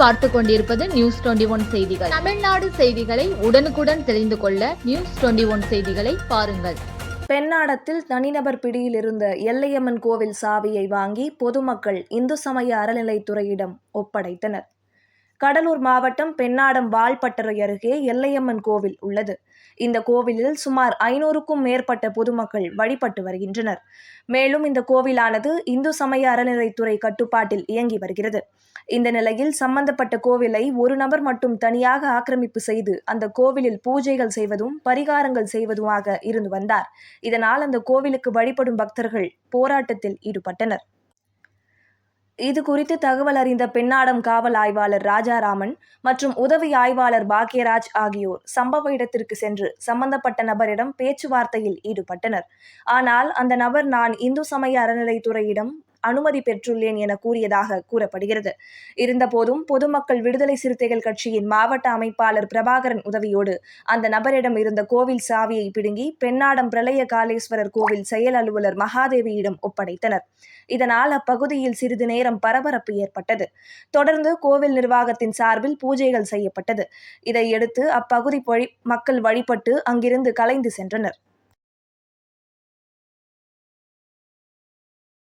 பார்த்து கொண்டிருப்பது news twenty one செய்திகள். தமிழ்நாடு செய்திகளை உடனுக்குடன் தெரிந்து கொள்ள நியூஸ் டுவெண்டி ஒன் செய்திகளை பாருங்கள். பெண்ணாடத்தில் தனிநபர் பிடியில் இருந்த எல்லையம்மன் கோவில் சாவியை வாங்கி பொதுமக்கள் இந்து சமய அறநிலைத்துறையிடம் ஒப்படைத்தனர். கடலூர் மாவட்டம் பெண்ணாடம் வால்பட்டறை அருகே எல்லையம்மன் கோவில் உள்ளது. இந்த கோவிலில் சுமார் ஐநூறுக்கும் மேற்பட்ட பொதுமக்கள் வழிபட்டு வருகின்றனர். மேலும் இந்த கோவிலானது இந்து சமய அறநிலைத்துறை கட்டுப்பாட்டில் இயங்கி வருகிறது. இந்த நிலையில் சம்பந்தப்பட்ட கோவிலை ஒரு நபர் மட்டும் தனியாக ஆக்கிரமிப்பு செய்து அந்த கோவிலில் பூஜைகள் செய்வதும் பரிகாரங்கள் செய்வதுமாக இருந்து வந்தார். இதனால் அந்த கோவிலுக்கு வழிபடும் பக்தர்கள் போராட்டத்தில் ஈடுபட்டனர். இது குறித்து தகவல் அறிந்த பெண்ணாடம் காவல் ஆய்வாளர் ராஜாராமன் மற்றும் உதவி ஆய்வாளர் பாக்யராஜ் ஆகியோர் சம்பவ இடத்திற்கு சென்று சம்பந்தப்பட்ட நபரிடம் பேச்சுவார்த்தையில் ஈடுபட்டனர். ஆனால் அந்த நபர் நான் இந்து சமய அறநிலைத்துறையிடம் அனுமதி பெற்றுள்ளேன் என கூறியதாக கூறப்படுகிறது. இருந்தபோதும் பொதுமக்கள் விடுதலை சிறுத்தைகள் கட்சியின் மாவட்ட அமைப்பாளர் பிரபாகரன் உதவியோடு அந்த நபரிடம் இருந்த கோவில் சாவியை பிடுங்கி பெண்ணாடம் பிரளய காலேஸ்வரர் கோவில் செயல் அலுவலர் மகாதேவியிடம் ஒப்படைத்தனர். இதனால் அப்பகுதியில் சிறிது நேரம் பரபரப்பு ஏற்பட்டது. தொடர்ந்து கோவில் நிர்வாகத்தின் சார்பில் பூஜைகள் செய்யப்பட்டது. இதையடுத்து அப்பகுதி வழி மக்கள் வழிபட்டு அங்கிருந்து கலைந்து சென்றனர்.